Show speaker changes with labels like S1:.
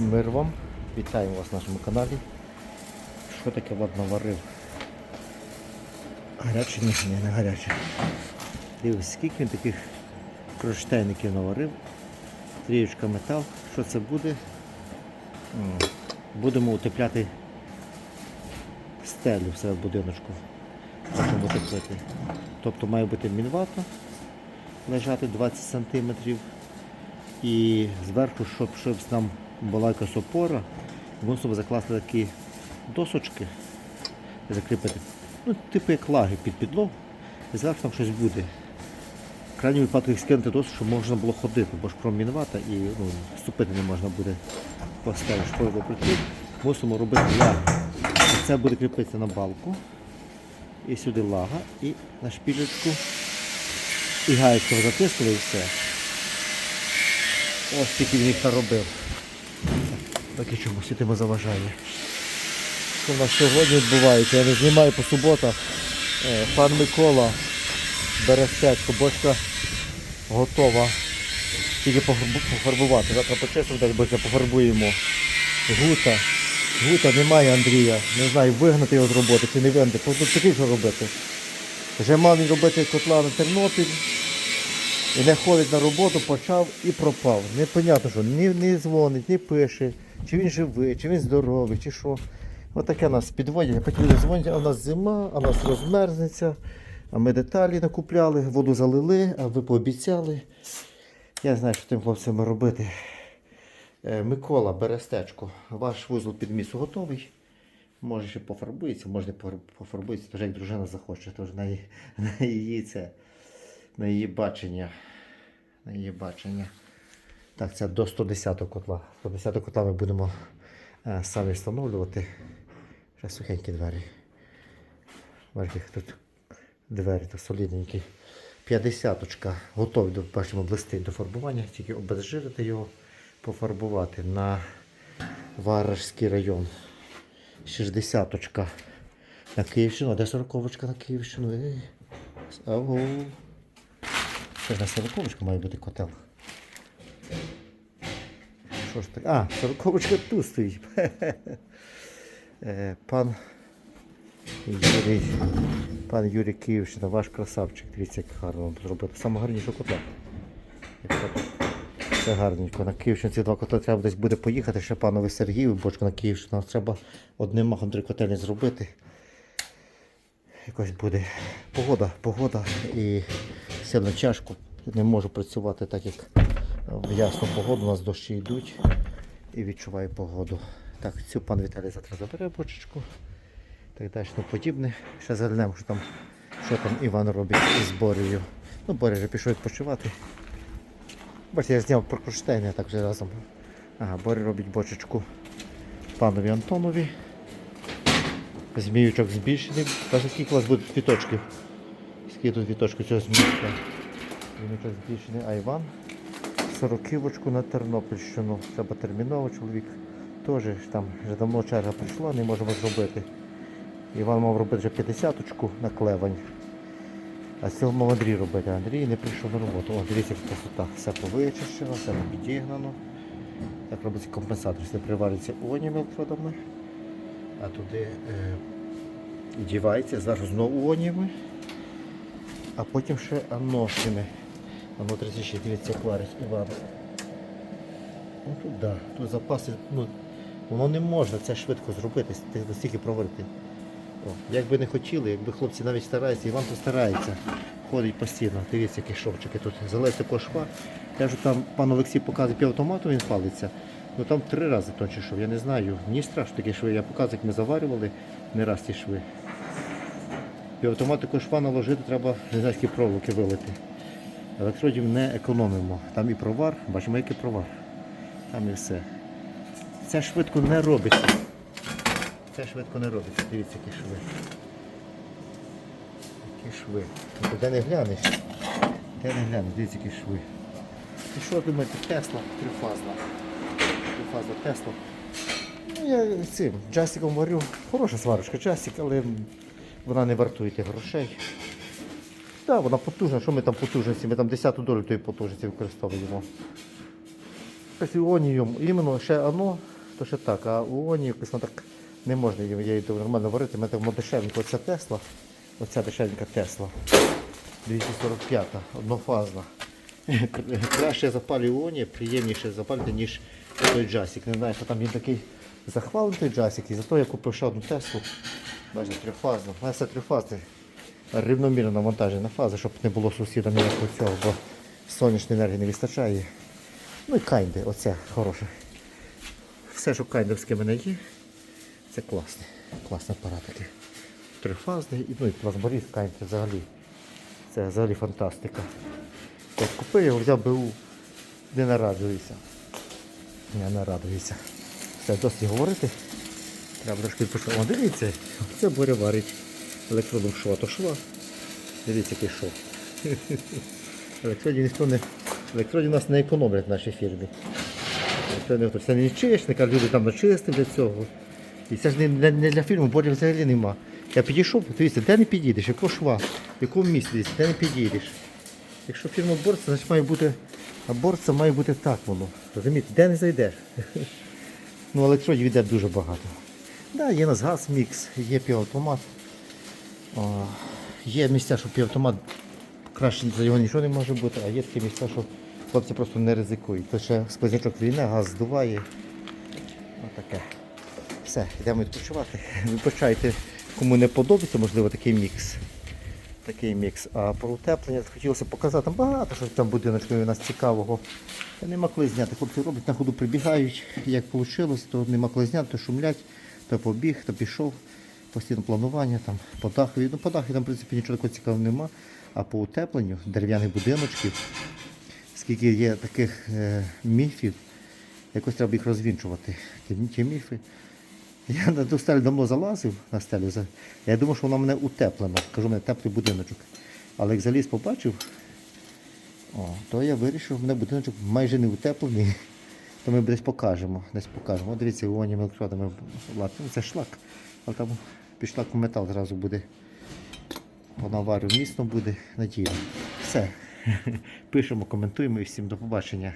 S1: Мир вам, вітаємо вас на нашому каналі. Що таке вод наварив? Гаряче? Ні, ні, не гаряче. Дивись, скільки він таких кронштейників наварив. Трієчка метал. Що це буде? Будемо утепляти стелю в будиночку. Хочемо утеплити. Тобто має бути мінвата лежати 20 см. І зверху, щоб, щоб нам була якась опора, мусимо закласти такі досочки, закріпити. Ну, типу як лаги під підлогу. І зверху там щось буде. В крайньому випадку їх скинути досить, щоб можна було ходити, бо ж промінувати і ну, ступити не можна буде по стелі шпилевого прикріп. Мусимо робити лаги. І Це буде кріпитися на балку. І сюди лага, і на шпілечку. І гаєчку затиснули і все. Ось скільки він їх наробив. Так і чомусь світимо заважає. Що в нас сьогодні відбувається? Я не знімаю по суботах. Е, Пан Микола бере стечку, бочка готова. Тільки пофарбувати. Завтра почесу десь бочка пофарбуємо. Гута. Гута немає Андрія. Не знаю, вигнати його з роботи чи не вигнати. Просто такий що робити. Вже мав він робити котла на Тернопіль. І не ходить на роботу, почав і пропав. Непонятно, що ні, ні дзвонить, ні пише, чи він живий, чи він здоровий, чи що. Отаке нас підводять, потім люди дзвонять, а в нас зима, а в нас розмерзнеться, а ми деталі накупляли, воду залили, а ви пообіцяли. Я знаю, що тим хлопцям робити. Е, Микола Берестечко, ваш вузол під місто готовий. Може ще пофарбується, може не пофарбується, то вже як дружина захоче, то вже на її, на її це на її бачення. На її бачення. Так, це до 110 котла. 110 котла ми будемо е, самі встановлювати. Ще сухенькі двері. Бачите, тут двері так солідненькі. 50 готові до, бачимо, блистить до фарбування, тільки обезжирити його, пофарбувати на Варажський район. 60 на Київщину, а де 40 на Київщину? Це на сороковочку має бути котел. Що ж так? А, сороковочка тут стоїть. Е, Пан Юрій, пан Юрій Київщина, ваш красавчик. Дивіться, як гарно вам зробити. Саме гарніше котел. Це гарненько. На Київщині ці два котли треба десь буде поїхати. Ще панові Сергію, бочку на Київщину. Треба одним махом три котельні зробити. Якось буде погода, погода і сильно тяжко. Не можу працювати так, як в ясну погоду. У нас дощі йдуть і відчуваю погоду. Так, цю пан Віталій завтра забере бочечку. Так далі ну, подібне. Ще звернемо, що там, що там Іван робить із Борією. Ну, Боря вже пішов відпочивати. Бачите, я зняв про кронштейни так вже разом. Ага, Боря робить бочечку панові Антонові. Зміючок збільшений. Каже, скільки у вас буде квіточків? Скільки тут квіточків цього зміючка? Зміючок збільшений, а Іван сороківочку на Тернопільщину. Треба терміново чоловік. Теж там вже давно черга прийшла, не можемо зробити. Іван мав робити вже 50-очку на клевань. А цього мав Андрій робити, Андрій не прийшов на роботу. О, дивіться, яка красота. Все повичищено, все підігнано. Так робиться компенсатор. Сюди приварюється оні мелкодами, а туди е, дівається, зараз знову оніми, а потім ще аношими. Ано 36, дивіться, варить Іван. Ну тут да, тут запаси, ну, воно не можна це швидко зробити, настільки проварити. О, як не хотіли, якби хлопці навіть стараються, Іван то старається. Ходить постійно, дивіться, які шовчики тут. Залез такого шва. Я ж там пан Олексій показує півавтомату, він палиться. Ну там три рази точно шов, я не знаю. Мені страшно такі шви. Я показую, як ми заварювали не раз ці шви. Півавтомат такого шва наложити, треба не знаю, які проволоки вилити. Електродів не економимо. Там і провар, бачимо, який провар. Там і все. Це швидко не робиться. Це швидко не робиться. Дивіться, які шви. Які шви. Ну, Де не глянеш? Де не глянеш, дивіться, які шви. І що думаєте, Тесла трифазна. Трифазна Тесла. Ну, я цим джастиком варю. Хороша сварочка, джастик, але вона не вартує тих грошей. Так, вона потужна, що ми там потужності? Ми там 10 долю тої потужності використовуємо. Іоніум, іменно ще оно то ще так, а у Оні якось так не можна я її нормально варити. Мене там дешевенька оця Тесла. Оця дешевенька Тесла. 245, однофазна. Краще запалює Оні, приємніше запалювати, ніж той джасик. Не знаю, що там він такий захвалений той джасик, і зато я купив ще одну Теслу. Бачите, трьохфазну. У мене все трьохфазне. Рівномірно навантажена фаза, щоб не було сусіда ніякого цього, бо сонячної енергії не вистачає. Ну і кайнди, оце хороше. Все, що кайндовське в мене є, це класне. Класний апарат такий. Трифазний, ну і плазморіз кайнд взагалі. Це взагалі фантастика. От купив його, взяв БУ, не нарадується. Не нарадується. Все, досить говорити. Треба трошки пішов. О, дивіться, це Боря варить електродом шва то шва. Дивіться, який шов. Електроді ніхто не. Електроді нас не економлять в нашій фірмі. Це не, чечник, а люди там начистив для цього. І це ж не, не, для фільму, борі взагалі нема. Я підійшов, дивіться, де не підійдеш, якого шва, в якому місці, дивіться, де не підійдеш. Якщо фірма борця, значить має бути, а борця має бути так воно. Розумієте, де не зайдеш. Ну, електродів йде дуже багато. Да, є у нас газ мікс, є півавтомат. О, є місця, що півавтомат краще за його нічого не може бути, а є такі місця, що хлопці просто не ризикують. То ще сквознячок війна, газ здуває. Отаке. Все, йдемо відпочивати. Вибачайте, кому не подобається, можливо, такий мікс. Такий мікс. А про утеплення хотілося показати там багато, що там будиночку у нас цікавого. Та нема коли зняти. Хлопці роблять на ходу прибігають. Як вийшло, то нема коли зняти, то шумлять, то побіг, то пішов. Постійно планування, там, по дахові. Ну, по даху там, в принципі, нічого такого цікавого нема. А по утепленню дерев'яних будиночків, скільки є таких е, міфів, якось треба їх розвінчувати. Ті, ті міфи. Я на ту стелю давно залазив на стелю. Я думав, що вона мене утеплена. Кажу, мене теплий будиночок. Але як заліз побачив, о, то я вирішив, в мене будиночок майже не утеплений. То ми десь покажемо. Десь покажемо. О, дивіться, іонними електродами. Ну, Це шлак. Але там пішла метал зразу буде. Вона варю міцно буде, надійно. Все. Пишемо, коментуємо і всім до побачення.